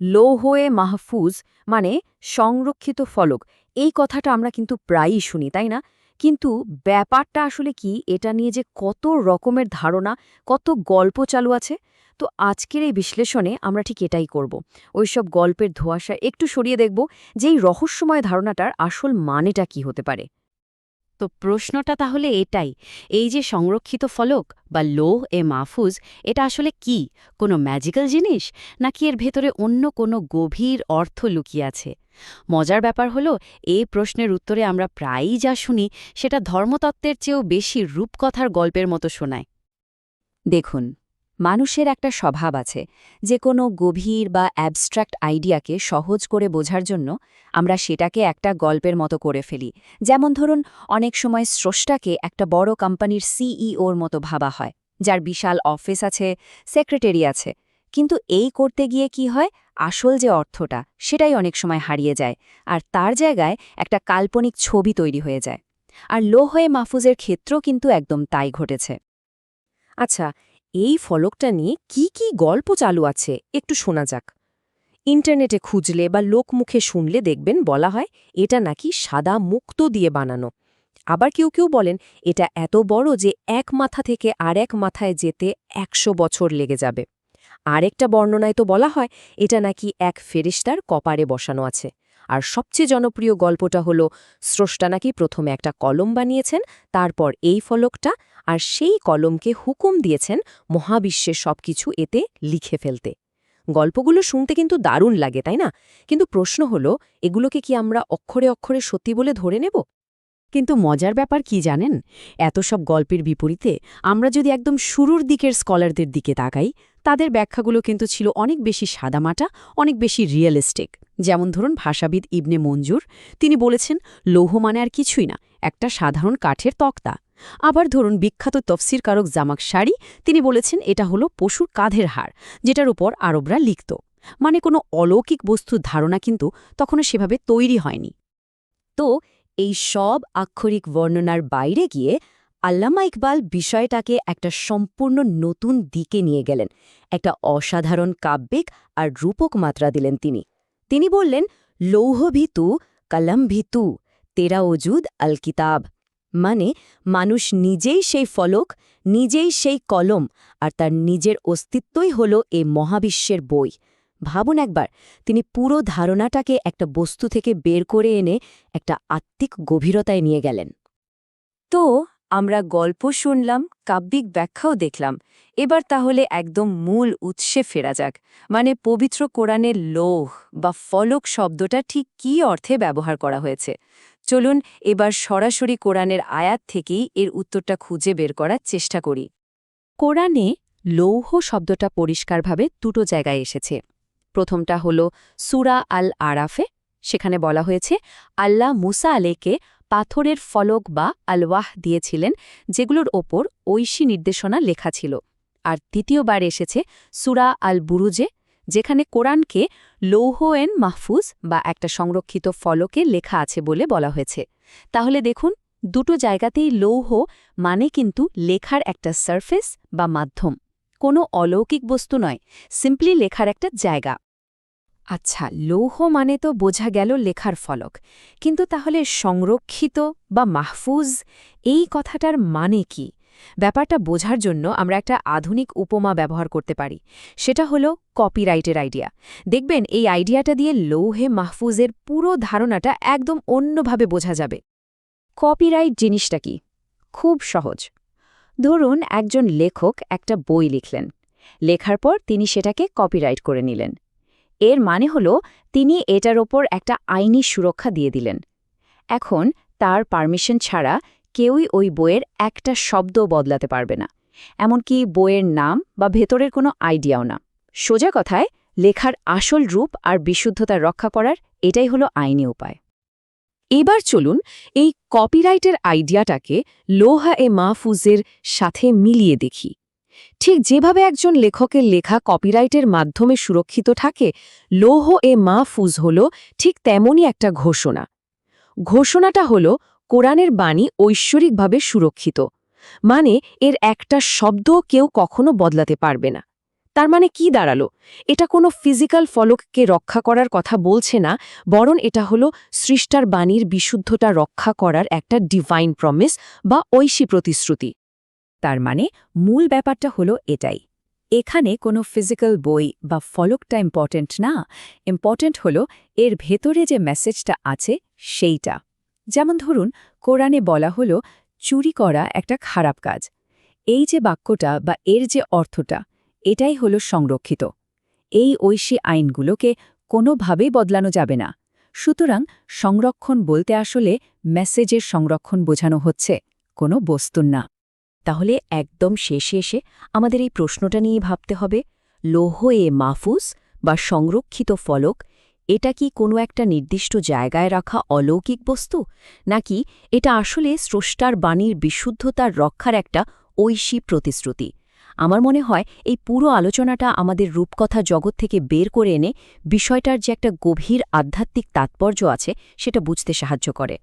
লৌহয়ে মাহফুজ মানে সংরক্ষিত ফলক। এই কথাটা আমরা কিন্তু প্রায়ই শুনি, তাই না? কিন্তু ব্যাপারটা আসলে কি? এটা নিয়ে যে কত রকমের ধারণা, কত গল্প চালু আছে? তো আজকের এই বিশ্লেষণে আমরা ঠিক এটাই করব। ওইসব গল্পের ধোঁয়াশা একটু সরিয়ে দেখব যে এই রহস্যময় ধারণাটার আসল মানেটা কি হতে পারে। তো প্রশ্নটা তাহলে এটাই, এই যে সংরক্ষিত ফলক বা লোহ এ মাহফুজ, এটা আসলে কি? কোনো ম্যাজিক্যাল জিনিস? নাকি এর ভেতরে অন্য কোনো গভীর অর্থ লুকিয়ে আছে? মজার ব্যাপার হলো, এই প্রশ্নের উত্তরে আমরা প্রায়ই যা শুনি, সেটা ধর্মতত্ত্বের চেয়েও বেশি রূপকথার গল্পের মতো শোনায়। দেখুন মানুষের একটা স্বভাব আছে, যে কোনো গভীর বা অ্যাবস্ট্রাক্ট আইডিয়াকে সহজ করে বোঝার জন্য আমরা সেটাকে একটা গল্পের মতো করে ফেলি। যেমন ধরুন, অনেক সময় স্রষ্টাকে একটা বড় কোম্পানির সিইওর মতো ভাবা হয়, যার বিশাল অফিস আছে, সেক্রেটারি আছে। কিন্তু এই করতে গিয়ে কি হয়? আসল যে অর্থটা, সেটাই অনেক সময় হারিয়ে যায় আর তার জায়গায় একটা কাল্পনিক ছবি তৈরি হয়ে যায়। আর লো হয়ে মাহফুজের ক্ষেত্রেও কিন্তু একদম তাই ঘটেছে। আচ্ছা এই ফলকটা নিয়ে কি কি গল্প চালু আছে, একটু শোনা যাক। ইন্টারনেটে খুঁজলে বা লোকমুখে শুনলে দেখবেন বলা হয়, এটা নাকি সাদা মুক্ত দিয়ে বানানো। আবার কেউ কেউ বলেন, এটা এত বড় যে এক মাথা থেকে আর এক মাথায় যেতে একশো বছর লেগে যাবে। আরেকটা বর্ণনায় তো বলা হয়, এটা নাকি এক ফেরিস্তার কপারে বসানো আছে। আর সবচেয়ে জনপ্রিয় গল্পটা হলো, স্রষ্টা নাকি প্রথমে একটা কলম বানিয়েছেন, তারপর এই ফলকটা আর সেই কলমকে হুকুম দিয়েছেন মহাবিশ্বের সবকিছু এতে লিখে ফেলতে। গল্পগুলো শুনতে কিন্তু দারুণ লাগে, তাই না? কিন্তু প্রশ্ন হলো, এগুলোকে কি আমরা অক্ষরে অক্ষরে সত্যি বলে ধরে নেব? কিন্তু মজার ব্যাপার কি জানেন? এত সব গল্পের বিপরীতে আমরা যদি একদম শুরুর দিকের স্কলারদের দিকে তাকাই তাদের ব্যাখ্যাগুলো কিন্তু ছিল অনেক বেশি সাদামাটা, অনেক বেশি রিয়েলিস্টিক যেমন ধরুন ভাষাবিদ ইবনে মঞ্জুর, তিনি বলেছেন, লৌহ মানে আর কিছুই না, একটা সাধারণ কাঠের তক্তা। আবার ধরুন বিখ্যাত তফসিরকারক জামাক শাড়ি তিনি বলেছেন, এটা হলো পশুর কাঁধের হার যেটার উপর আরবরা লিখত। মানে কোনো অলৌকিক বস্তুর ধারণা কিন্তু তখনও সেভাবে তৈরি হয়নি। তো এই সব আক্ষরিক বর্ণনার বাইরে গিয়ে আল্লামা ইকবাল বিষয়টাকে একটা সম্পূর্ণ নতুন দিকে নিয়ে গেলেন। একটা অসাধারণ কাব্যিক আর রূপক মাত্রা দিলেন তিনি। তিনি বললেন লৌহভিতু কলমভিতু তেরা ওজুদ আল কিতাব। মানে মানুষ নিজেই সেই ফলক, নিজেই সেই কলম, আর তার নিজের অস্তিত্বই হল এ মহাবিশ্বের বই। ভাবুন একবার, তিনি পুরো ধারণাটাকে একটা বস্তু থেকে বের করে এনে একটা আত্মিক গভীরতায় নিয়ে গেলেন। তো আমরা গল্প শুনলাম, কাব্যিক ব্যাখ্যাও দেখলাম। এবার তাহলে একদম মূল উৎসে ফেরা যাক। মানে পবিত্র কোরআনের লোহ বা ফলক শব্দটা ঠিক কী অর্থে ব্যবহার করা হয়েছে? চলুন এবার সরাসরি কোরআনের আয়াত থেকেই এর উত্তরটা খুঁজে বের করার চেষ্টা করি। কোরআনে লৌহ শব্দটা পরিষ্কারভাবে দুটো জায়গায় এসেছে। প্রথমটা হল সুরা আল আরাফে সেখানে বলা হয়েছে, আল্লাহ মুসা আলেকে পাথরের ফলক বা আলওয়াহ দিয়েছিলেন, যেগুলোর ওপর ঐশী নির্দেশনা লেখা ছিল। আর দ্বিতীয়বার এসেছে সুরা আল বুরুজে যেখানে কোরআনকে লৌহএন মাহফুজ বা একটা সংরক্ষিত ফলকে লেখা আছে বলে বলা হয়েছে। তাহলে দেখুন, দুটো জায়গাতেই লৌহ মানে কিন্তু লেখার একটা সারফেস বা মাধ্যম। কোনো অলৌকিক বস্তু নয়, সিম্পলি লেখার একটা জায়গা। আচ্ছা লৌহ মানে তো বোঝা গেল লেখার ফলক। কিন্তু তাহলে সংরক্ষিত বা মাহফুজ, এই কথাটার মানে কি? ব্যাপারটা বোঝার জন্য আমরা একটা আধুনিক উপমা ব্যবহার করতে পারি। সেটা হলো কপিরাইটের আইডিয়া দেখবেন, এই আইডিয়াটা দিয়ে লৌহে মাহফুজের পুরো ধারণাটা একদম অন্যভাবে বোঝা যাবে। কপিরাইট জিনিসটা কি? খুব সহজ। ধরুন, একজন লেখক একটা বই লিখলেন। লেখার পর তিনি সেটাকে কপিরাইট করে নিলেন। এর মানে হল তিনি এটার ওপর একটা আইনি সুরক্ষা দিয়ে দিলেন। এখন তার পারমিশন ছাড়া কেউই ওই বইয়ের একটা শব্দ বদলাতে পারবে না। এমনকি বইয়ের নাম বা ভেতরের কোনো আইডিয়াও না। সোজা কথায়, লেখার আসল রূপ আর বিশুদ্ধতা রক্ষা করার এটাই হলো আইনি উপায়। এবার চলুন এই কপিরাইটের আইডিয়াটাকে লোহা এ মাহফুজের সাথে মিলিয়ে দেখি। ঠিক যেভাবে একজন লেখকের লেখা কপিরাইটের মাধ্যমে সুরক্ষিত থাকে, লৌহ এ মাহফুজ হল ঠিক তেমনই একটা ঘোষণা। ঘোষণাটা হল, কোরআনের বাণী ঐশ্বরিকভাবে সুরক্ষিত। মানে এর একটা শব্দ কেউ কখনো বদলাতে পারবে না। তার মানে কি দাঁড়াল? এটা কোনো ফিজিক্যাল ফলককে রক্ষা করার কথা বলছে না, বরং এটা হলো সৃষ্টার বাণীর বিশুদ্ধতা রক্ষা করার একটা ডিভাইন প্রমিস বা ঐশী প্রতিশ্রুতি। তার মানে মূল ব্যাপারটা হলো এটাই। এখানে কোনো ফিজিক্যাল বই বা ফলকটা ইম্পর্ট্যান্ট না ইম্পর্ট্যান্ট হলো এর ভেতরে যে মেসেজটা আছে সেইটা। যেমন ধরুন, কোরআনে বলা হলো, চুরি করা একটা খারাপ কাজ। এই যে বাক্যটা বা এর যে অর্থটা, এটাই হলো সংরক্ষিত। এই ঐশী আইনগুলোকে কোনোভাবেই বদলানো যাবে না। সুতরাং সংরক্ষণ বলতে আসলে মেসেজের সংরক্ষণ বোঝানো হচ্ছে, কোনো বস্তুর না। তাহলে একদম শেষে এসে আমাদের এই প্রশ্নটা নিয়ে ভাবতে হবে, লৌহ এ মাহফুজ বা সংরক্ষিত ফলক, এটা কি কোনো একটা নির্দিষ্ট জায়গায় রাখা অলৌকিক বস্তু? নাকি এটা আসলে স্রষ্টার বাণীর বিশুদ্ধতার রক্ষার একটা ঐশী প্রতিশ্রুতি? আমার মনে হয় এই পুরো আলোচনাটা আমাদের রূপকথা জগৎ থেকে বের করে এনে বিষয়টার যে একটা গভীর আধ্যাত্মিক তাৎপর্য আছে, সেটা বুঝতে সাহায্য করে।